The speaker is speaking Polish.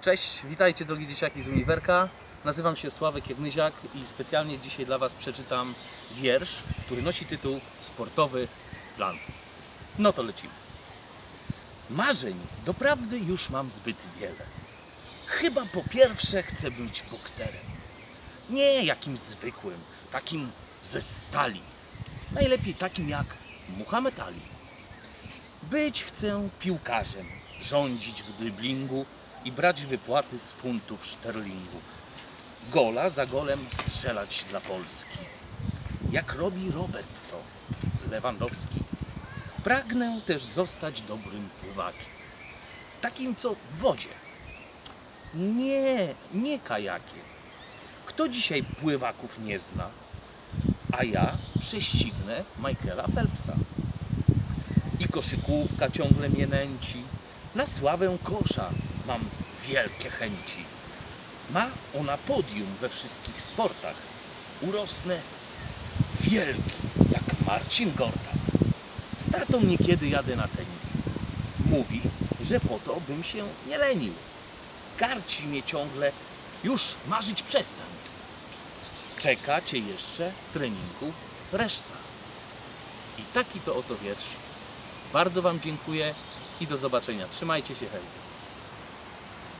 Cześć, witajcie drogi dzieciaki z Uniwerka. Nazywam się Sławek Jagnyziak i specjalnie dzisiaj dla Was przeczytam wiersz, który nosi tytuł Sportowy plan. No to lecimy. Marzeń doprawdy już mam zbyt wiele. Chyba po pierwsze chcę być bokserem. Nie jakimś zwykłym, takim ze stali. Najlepiej takim jak Muhammad Ali. Być chcę piłkarzem, rządzić w dryblingu i brać wypłaty z funtów szterlingu. Gola za golem strzelać dla Polski. Jak robi Robert to, Lewandowski. Pragnę też zostać dobrym pływakiem. Takim, co w wodzie. Nie, nie kajakiem. Kto dzisiaj pływaków nie zna? A ja prześcignę Michaela Phelpsa i koszykówka ciągle mnie nęci. Na sławę kosza mam wielkie chęci. Ma ona podium we wszystkich sportach. Urosnę wielki, jak Marcin Gortat. Z tatą niekiedy jadę na tenis. Mówi, że po to bym się nie lenił. Garci mnie ciągle, już marzyć przestań. Czeka cię jeszcze treningu reszta. I taki to oto wiersz. Bardzo Wam dziękuję i do zobaczenia. Trzymajcie się, hej.